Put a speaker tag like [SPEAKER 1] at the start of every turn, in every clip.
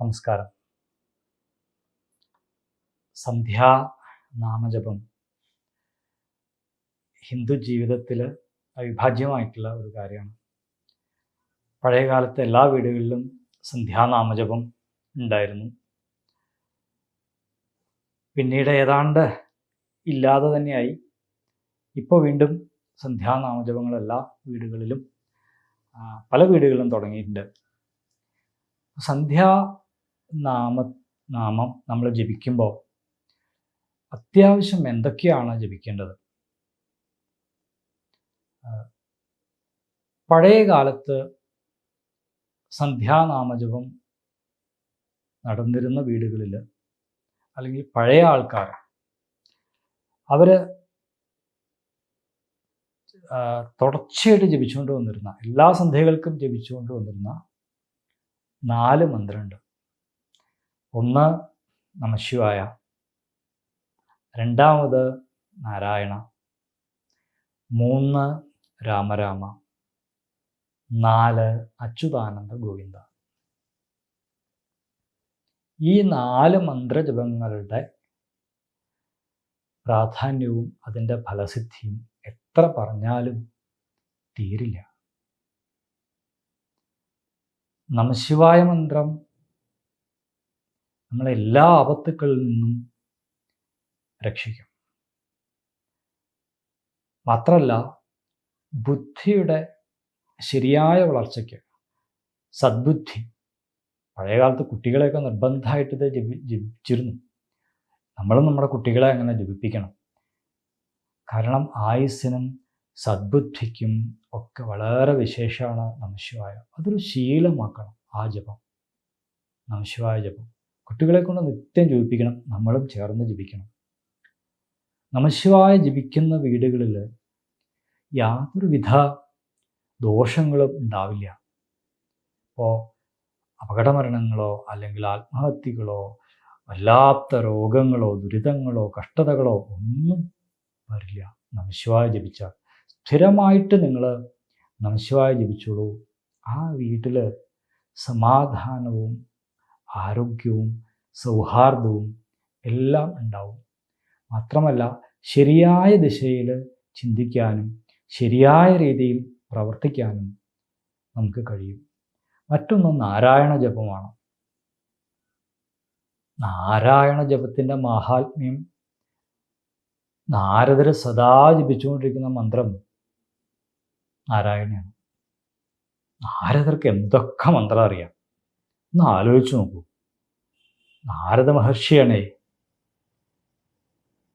[SPEAKER 1] നമസ്കാരം. സന്ധ്യാ നാമജപം. ഹിന്ദു ജീവിതത്തിൽ അവിഭാജ്യമായിട്ടുള്ള ഒരു കാര്യമാണ്. പഴയ കാലത്തെ എല്ലാ വീടുകളിലും സന്ധ്യാനാമജപം ഉണ്ടായിരുന്നു. പിന്നീട് ഏതാണ്ട് ഇല്ലാതെ തന്നെയായി. ഇപ്പോൾ വീണ്ടും സന്ധ്യാനാമജപങ്ങൾ എല്ലാ വീടുകളിലും പല വീടുകളിലും തുടങ്ങിയിട്ടുണ്ട്. സന്ധ്യാ നാമ നാമം നമ്മൾ ജപിക്കുമ്പോൾ അത്യാവശ്യം എന്തൊക്കെയാണ് ജപിക്കേണ്ടത്? പഴയ കാലത്ത് സന്ധ്യാനാമജപം നടന്നിരുന്ന വീടുകളിൽ അല്ലെങ്കിൽ പഴയ ആൾക്കാർ അവർ തുടർച്ചയായിട്ട് ജപിച്ചുകൊണ്ട് വന്നിരുന്ന എല്ലാ സന്ധ്യകൾക്കും ജപിച്ചുകൊണ്ട് വന്നിരുന്ന നാല് മന്ത്രമുണ്ട് ഒന്ന് നമശിവായ രണ്ടാമത് നാരായണ. മൂന്ന് രാമരാമ നാല് അച്യുതാനന്ദ ഗോവിന്ദ. ഈ നാല് മന്ത്രജപങ്ങളുടെ പ്രാധാന്യവും അതിന്റെ ഫലസിദ്ധിയും എത്ര പറഞ്ഞാലും തീരില്ല. നമശിവായ മന്ത്രം നമ്മളെ എല്ലാ ആപത്തുക്കളിൽ നിന്നും രക്ഷിക്കും. മാത്രമല്ല ബുദ്ധിയുടെ ശരിയായ വളർച്ചയ്ക്ക് സദ്ബുദ്ധി പഴയകാലത്ത് കുട്ടികളെയൊക്കെ നിർബന്ധമായിട്ട് ഇത് ജപി ജപിച്ചിരുന്നു. നമ്മളും നമ്മുടെ കുട്ടികളെ അങ്ങനെ ജപിപ്പിക്കണം. കാരണം ആയുസ്സിനും സദ്ബുദ്ധിക്കും ഒക്കെ വളരെ വിശേഷമാണ് നമശിവായ. അതൊരു ശീലമാക്കണം ആ ജപം. നമശിവായ ജപം. കുട്ടികളെ കൊണ്ട് നിത്യം ജപിപ്പിക്കണം. നമ്മളും ചേർന്ന് ജപിക്കണം. നമശിവായ ജപിക്കുന്ന വീടുകളിൽ യാതൊരുവിധ ദോഷങ്ങളും ഉണ്ടാവില്ല. ഇപ്പോൾ അപകടമരണങ്ങളോ അല്ലെങ്കിൽ ആത്മഹത്യകളോ വല്ലാത്ത രോഗങ്ങളോ ദുരിതങ്ങളോ കഷ്ടതകളോ ഒന്നും വരില്ല. നമശിവായ ജപിച്ചാൽ സ്ഥിരമായിട്ട് നിങ്ങൾ നമശിവായ ജപിച്ചോളൂ. ആ വീട്ടിൽ സമാധാനവും ആരോഗ്യവും സൗഹാർദ്ദവും എല്ലാം ഉണ്ടാവും. മാത്രമല്ല ശരിയായ ദിശയിൽ ചിന്തിക്കാനും ശരിയായ രീതിയിൽ പ്രവർത്തിക്കാനും നമുക്ക് കഴിയും. മറ്റൊന്ന് നാരായണ ജപമാണ്. നാരായണ ജപത്തിന്റെ മഹാത്മ്യം നാരദർ സദാ ജപിച്ചുകൊണ്ടിരിക്കുന്ന മന്ത്രം നാരായണയാണ്. നാരദർക്ക് എന്തൊക്കെ മന്ത്രം അറിയാം. ഒന്ന് ആലോചിച്ച് നോക്കൂ. നാരദ മഹർഷിയാണേ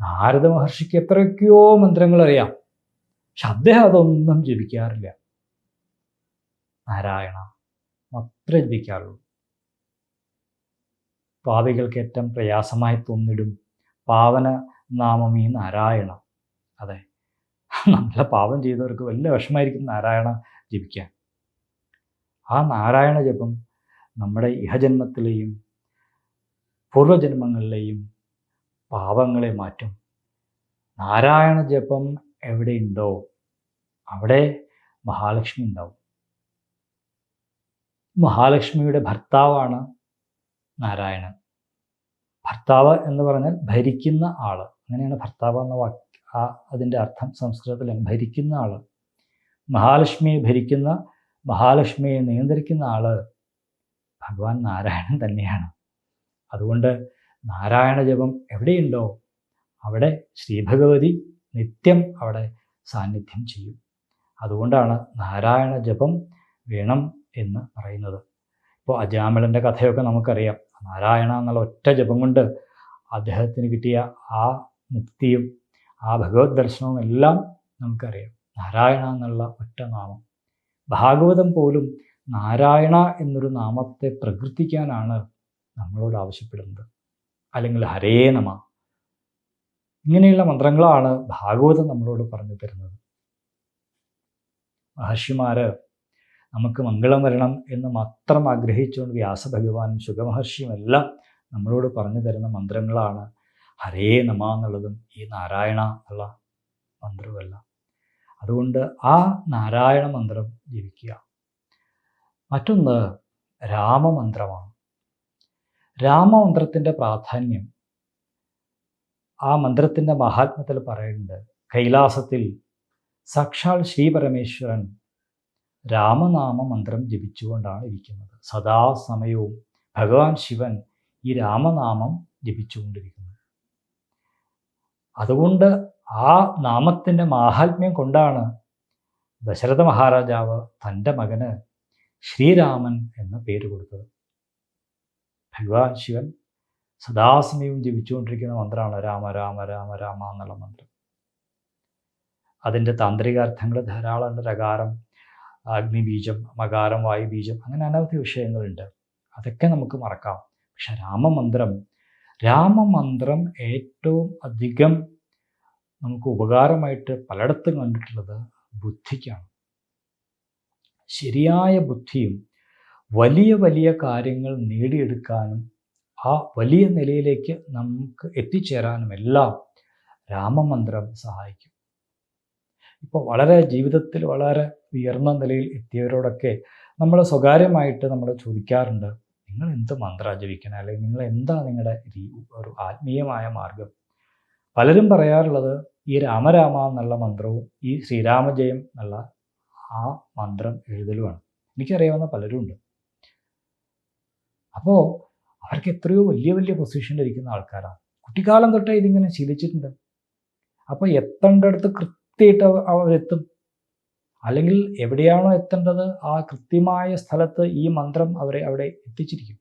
[SPEAKER 1] നാരദ മഹർഷിക്ക് എത്രയൊക്കെയോ മന്ത്രങ്ങൾ അറിയാം പക്ഷെ അദ്ദേഹം അതൊന്നും ജപിക്കാറില്ല. നാരായണ മാത്രമേ ജപിക്കാറുള്ളൂ. പാവികൾക്ക് ഏറ്റവും പ്രയാസമായി തോന്നിടും പാവന നാമം ഈ നാരായണ. അതെ. നല്ല പാപം ചെയ്തവർക്ക് വലിയ വിഷമായിരിക്കും നാരായണ ജപിക്കാൻ. ആ നാരായണ ജപം നമ്മുടെ ഇഹജന്മത്തിലെയും പൂർവജന്മങ്ങളിലെയും പാപങ്ങളെ മാറ്റും. നാരായണ ജപം എവിടെയുണ്ടോ അവിടെ മഹാലക്ഷ്മി ഉണ്ടാവും. മഹാലക്ഷ്മിയുടെ ഭർത്താവാണ് നാരായണൻ. ഭർത്താവ് എന്ന് പറഞ്ഞാൽ ഭരിക്കുന്ന ആൾ അങ്ങനെയാണ് ഭർത്താവ് എന്ന വാക്ക് അതിന്റെ അർത്ഥം സംസ്കൃതത്തിൽ ഭരിക്കുന്ന ആൾ മഹാലക്ഷ്മിയെ ഭരിക്കുന്ന മഹാലക്ഷ്മിയെ നിയന്ത്രിക്കുന്ന ആൾ ഭഗവാൻ നാരായണൻ തന്നെയാണ്. അതുകൊണ്ട് നാരായണ ജപം എവിടെയുണ്ടോ അവിടെ ശ്രീഭഗവതി നിത്യം അവിടെ സാന്നിധ്യം ചെയ്യും. അതുകൊണ്ടാണ് നാരായണ ജപം വേണം എന്ന് പറയുന്നത്. ഇപ്പോൾ അജാമിളന്റെ കഥയൊക്കെ നമുക്കറിയാം. നാരായണ എന്നുള്ള ഒറ്റ ജപം കൊണ്ട് അദ്ദേഹത്തിന് കിട്ടിയ ആ മുക്തിയും ആ ഭഗവത് ദർശനവും എല്ലാം നമുക്കറിയാം. നാരായണ എന്നുള്ള ഒറ്റ നാമം. ഭാഗവതം പോലും നാരായണ എന്നൊരു നാമത്തെ പ്രകീർത്തിക്കാനാണ് നമ്മളോട് ആവശ്യപ്പെടുന്നത്. അല്ലെങ്കിൽ ഹരേ നമ. ഇങ്ങനെയുള്ള മന്ത്രങ്ങളാണ് ഭാഗവതം നമ്മളോട് പറഞ്ഞു തരുന്നത്. മഹർഷിമാര് നമുക്ക് മംഗളം വരണം എന്ന് മാത്രം ആഗ്രഹിച്ചുകൊണ്ട് വ്യാസഭഗവാനും ശുഖമഹർഷിയും എല്ലാം നമ്മളോട് പറഞ്ഞു തരുന്ന മന്ത്രങ്ങളാണ് ഹരേ നമ എന്നുള്ളതും ഈ നാരായണ എന്നുള്ള മന്ത്രവുമല്ല. അതുകൊണ്ട് ആ നാരായണ മന്ത്രം ജപിക്കുക. മറ്റൊന്ന് രാമമന്ത്രമാണ്. രാമമന്ത്രത്തിന്റെ പ്രാധാന്യം ആ മന്ത്രത്തിന്റെ മഹാത്മ്യത്തിൽ പറയുന്നുണ്ട്. കൈലാസത്തിൽ സാക്ഷാൽ ശ്രീ പരമേശ്വരൻ രാമനാമ മന്ത്രം ജപിച്ചുകൊണ്ടാണ് ഇരിക്കുന്നത്. സദാസമയവും ഭഗവാൻ ശിവൻ ഈ രാമനാമം ജപിച്ചുകൊണ്ടിരിക്കുന്നു. അതുകൊണ്ട് ആ നാമത്തിന്റെ മാഹാത്മ്യം കൊണ്ടാണ് ദശരഥ മഹാരാജാവ് തന്റെ മകന് ശ്രീരാമൻ എന്ന പേര് കൊടുത്തത്. ഭഗവാൻ ശിവൻ സദാസമയവും ജപിച്ചുകൊണ്ടിരിക്കുന്ന മന്ത്രമാണ് രാമ രാമ രാമ രാമ എന്നുള്ള മന്ത്രം. അതിന്റെ താന്ത്രികാർത്ഥങ്ങൾ ധാരാളമുണ്ട് രകാരം അഗ്നിബീജം മകാരം വായുബീജം അങ്ങനെ അനവധി വിഷയങ്ങളുണ്ട്. അതൊക്കെ നമുക്ക് മറക്കാം. പക്ഷെ രാമമന്ത്രം രാമമന്ത്രം ഏറ്റവും അധികം നമുക്ക് ഉപകാരമായിട്ട് പലയിടത്തും കണ്ടിട്ടുള്ളത് ബുദ്ധിക്കാണ്. ശരിയായ ബുദ്ധിയും വലിയ വലിയ കാര്യങ്ങൾ നേടിയെടുക്കാനും ആ വലിയ നിലയിലേക്ക് നമുക്ക് എത്തിച്ചേരാനും എല്ലാം രാമമന്ത്രം സഹായിക്കും. ഇപ്പോൾ വളരെ ജീവിതത്തിൽ വളരെ ഉയർന്ന നിലയിൽ എത്തിയവരോടൊക്കെ നമ്മൾ സ്വകാര്യമായിട്ട് നമ്മൾ ചോദിക്കാറുണ്ട് നിങ്ങൾ എന്ത് മന്ത്രം ജപിക്കണം? അല്ലെങ്കിൽ നിങ്ങൾ എന്താ നിങ്ങളുടെ ഒരു ആത്മീയമായ മാർഗം പലരും പറയാറുള്ളത് ഈ രാമരാമ എന്നുള്ള മന്ത്രവും ഈ ശ്രീരാമജയം എന്നുള്ള ആ മന്ത്രം എഴുതലുമാണ്. എനിക്കറിയാവുന്ന പലരും ഉണ്ട് അപ്പോൾ അവർക്ക് എത്രയോ വലിയ വലിയ പൊസിഷനിലിരിക്കുന്ന ആൾക്കാരാണ്. കുട്ടിക്കാലം തൊട്ടേ ഇതിങ്ങനെ ശീലിച്ചിട്ടുണ്ട്. അപ്പോൾ എത്തേണ്ടടുത്ത് കൃത്യമായിട്ട് അവരെത്തും. അല്ലെങ്കിൽ എവിടെയാണോ എത്തേണ്ടത് ആ കൃത്യമായ സ്ഥലത്ത് ഈ മന്ത്രം അവരെ അവിടെ എത്തിച്ചിരിക്കും.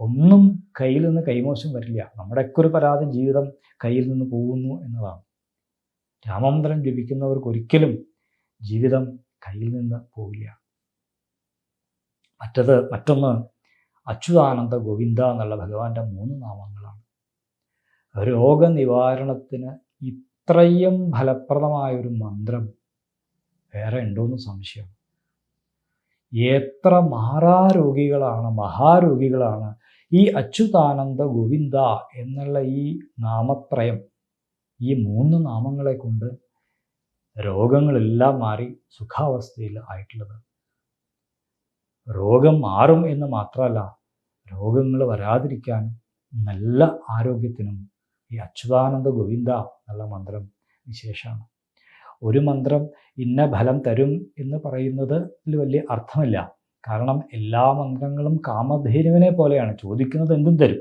[SPEAKER 1] ഒന്നും കയ്യിൽ നിന്ന് കൈമോശം വരില്ല. നമ്മുടെയൊക്കെ ഒരു പരാതി ജീവിതം കയ്യിൽ നിന്ന് പോകുന്നു എന്നതാണ്. രാമമന്ത്രം ജപിക്കുന്നവർക്ക് ഒരിക്കലും ജീവിതം കയ്യിൽ നിന്ന് പോവില്ല. മറ്റത് മറ്റൊന്ന് അച്യുതാനന്ദ ഗോവിന്ദ എന്നുള്ള ഭഗവാന്റെ മൂന്ന് നാമങ്ങളാണ്. രോഗനിവാരണത്തിന് ഇത്രയും ഫലപ്രദമായൊരു മന്ത്രം വേറെ ഉണ്ടോയെന്ന് സംശയം. എത്ര മഹാരോഗികളാണ് മഹാരോഗികളാണ് ഈ അച്യുതാനന്ദ ഗോവിന്ദ എന്നുള്ള ഈ നാമത്രയം ഈ മൂന്ന് നാമങ്ങളെ കൊണ്ട് രോഗങ്ങളെല്ലാം മാറി സുഖാവസ്ഥയിൽ ആയിട്ടുള്ളത്. രോഗം മാറും എന്ന് മാത്രമല്ല രോഗങ്ങൾ വരാതിരിക്കാൻ നല്ല ആരോഗ്യത്തിനും ഈ അച്യുതാനന്ദ ഗോവിന്ദ എന്നുള്ള മന്ത്രം വിശേഷമാണ്. ഒരു മന്ത്രം ഇന്ന ഫലം തരും എന്ന് പറയുന്നത് വലിയ അർത്ഥമില്ല. കാരണം എല്ലാ മന്ത്രങ്ങളും കാമധേനുവിനെ പോലെയാണ് ചോദിക്കുന്നത് എന്തും തരും.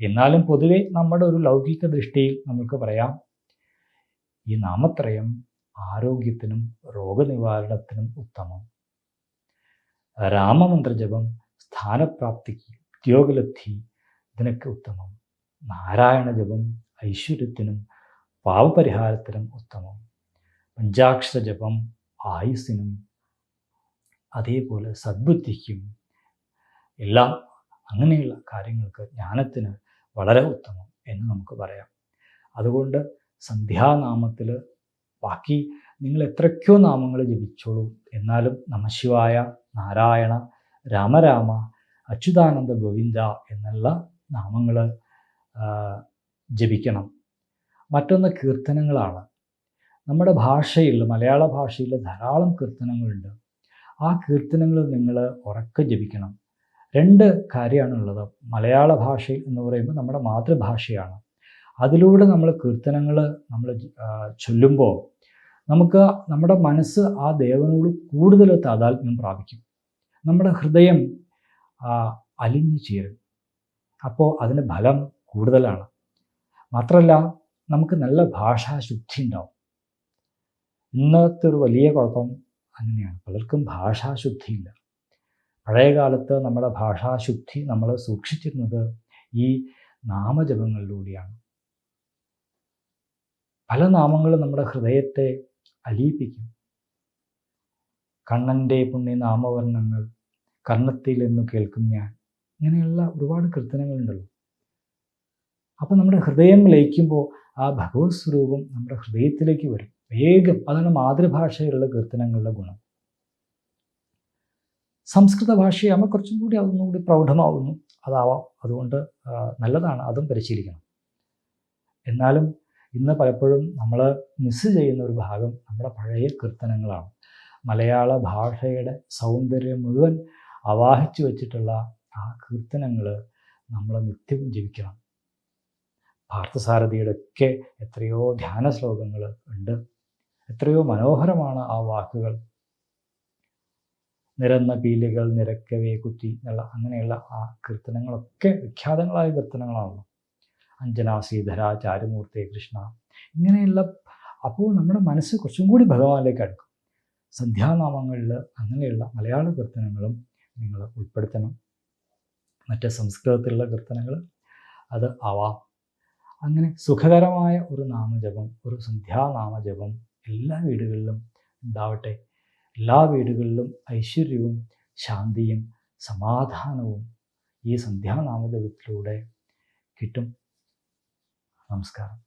[SPEAKER 1] എന്നാലും പൊതുവെ നമ്മുടെ ഒരു ലൗകിക ദൃഷ്ടിയിൽ നമുക്ക് പറയാം ഈ നാമത്രയം ആരോഗ്യത്തിനും രോഗനിവാരണത്തിനും ഉത്തമം. രാമമന്ത്രജപം സ്ഥാനപ്രാപ്തിക്ക് ഉദ്യോഗലബ്ധി ഇതിനൊക്കെ ഉത്തമം. നാരായണ ജപം ഐശ്വര്യത്തിനും പാവപരിഹാരത്തിനും ഉത്തമം. പഞ്ചാക്ഷര ജപം ആയുസ്സിനും അതേപോലെ സദ്ബുദ്ധിക്കും. എല്ലാം അങ്ങനെയുള്ള കാര്യങ്ങൾക്ക് ജ്ഞാനത്തിന് വളരെ ഉത്തമം എന്ന് നമുക്ക് പറയാം. അതുകൊണ്ട് സന്ധ്യാനാമത്തിൽ ബാക്കി നിങ്ങൾ എത്രയ്ക്കോ നാമങ്ങൾ ജപിച്ചോളൂ. എന്നാലും നമശിവായ നാരായണ രാമരാമ അച്യുതാനന്ദ ഗോവിന്ദ എന്നുള്ള നാമങ്ങൾ ജപിക്കണം. മറ്റൊന്ന് കീർത്തനങ്ങളാണ്. നമ്മുടെ ഭാഷയിൽ മലയാള ഭാഷയിൽ ധാരാളം കീർത്തനങ്ങളുണ്ട്. ആ കീർത്തനങ്ങൾ നിങ്ങൾ ഉറക്കെ ജപിക്കണം. രണ്ട് കാര്യമാണുള്ളത് മലയാള ഭാഷയിൽ എന്ന് പറയുമ്പോൾ നമ്മുടെ മാതൃഭാഷയാണ്. അതിലൂടെ നമ്മൾ കീർത്തനങ്ങൾ നമ്മൾ ചൊല്ലുമ്പോൾ നമുക്ക് നമ്മുടെ മനസ്സ് ആ ദേവനോട് കൂടുതൽ താതാത്മ്യം പ്രാപിക്കും. നമ്മുടെ ഹൃദയം അലിഞ്ഞു ചേരും. അപ്പോൾ അതിന് ഫലം കൂടുതലാണ്. മാത്രമല്ല നമുക്ക് നല്ല ഭാഷാശുദ്ധി ഉണ്ടാവും. ഇന്നത്തെ ഒരു വലിയ കുഴപ്പം അങ്ങനെയാണ്. പലർക്കും ഭാഷാശുദ്ധിയില്ല പഴയ കാലത്ത് നമ്മുടെ ഭാഷാശുദ്ധി നമ്മൾ സൂക്ഷിച്ചിരുന്നത് ഈ നാമജപങ്ങളിലൂടെയാണ്. പല നാമങ്ങളും നമ്മുടെ ഹൃദയത്തെ അലിയിപ്പിക്കും. കണ്ണന്റെ പുണ്യ നാമവർണങ്ങൾ കർണത്തിൽ എന്ന് കേൾക്കും ഞാൻ. ഇങ്ങനെയുള്ള ഒരുപാട് കീർത്തനങ്ങളുണ്ടല്ലോ. അപ്പോൾ നമ്മുടെ ഹൃദയം ലയിക്കുമ്പോൾ ആ ഭഗവത് സ്വരൂപം നമ്മുടെ ഹൃദയത്തിലേക്ക് വരും. വേഗം അതാണ് മാതൃഭാഷയിലുള്ള കീർത്തനങ്ങളുടെ ഗുണം. സംസ്കൃത ഭാഷയാകുമ്പോൾ കുറച്ചും കൂടി അതൊന്നും കൂടി പ്രൗഢമാവുന്നു. അതാവാം. അതുകൊണ്ട് നല്ലതാണ്. അതും പരിശീലിക്കണം. എന്നാലും ഇന്ന് പലപ്പോഴും നമ്മൾ മിസ് ചെയ്യുന്ന ഒരു ഭാഗം നമ്മുടെ പഴയ കീർത്തനങ്ങളാണ്. മലയാള ഭാഷയുടെ സൗന്ദര്യം മുഴുവൻ അവാഹിച്ചു വച്ചിട്ടുള്ള ആ കീർത്തനങ്ങൾ നമ്മൾ നിത്യവും ജീവിക്കണം. പാർത്ഥസാരഥിയുടെ ഒക്കെ എത്രയോ ധ്യാന ശ്ലോകങ്ങൾ ഉണ്ട്. എത്രയോ മനോഹരമാണ് ആ വാക്കുകൾ. നിരന്ന പീലികൾ നിരക്കവേ കുത്തി എന്നുള്ള അങ്ങനെയുള്ള ആ കീർത്തനങ്ങളൊക്കെ വിഖ്യാതങ്ങളായ കീർത്തനങ്ങളാണല്ലോ. അഞ്ജന ശ്രീധര ചാരുമൂർത്തി കൃഷ്ണ ഇങ്ങനെയുള്ള അപ്പോൾ നമ്മുടെ മനസ്സ് കുറച്ചും കൂടി ഭഗവാനിലേക്ക് അടുക്കും. സന്ധ്യാനാമങ്ങളിൽ അങ്ങനെയുള്ള മലയാള കീർത്തനങ്ങളും നിങ്ങൾ ഉൾപ്പെടുത്തണം. മറ്റ് സംസ്കൃതത്തിലുള്ള കീർത്തനങ്ങൾ അത് ആവാം. അങ്ങനെ സുഖകരമായ ഒരു നാമജപം ഒരു സന്ധ്യാനാമജപം എല്ലാ വീടുകളിലും ഉണ്ടാവട്ടെ. എല്ലാ വീടുകളിലും ഐശ്വര്യവും ശാന്തിയും സമാധാനവും ഈ സന്ധ്യാനാമജപത്തിലൂടെ കിട്ടും. നമസ്കാരം.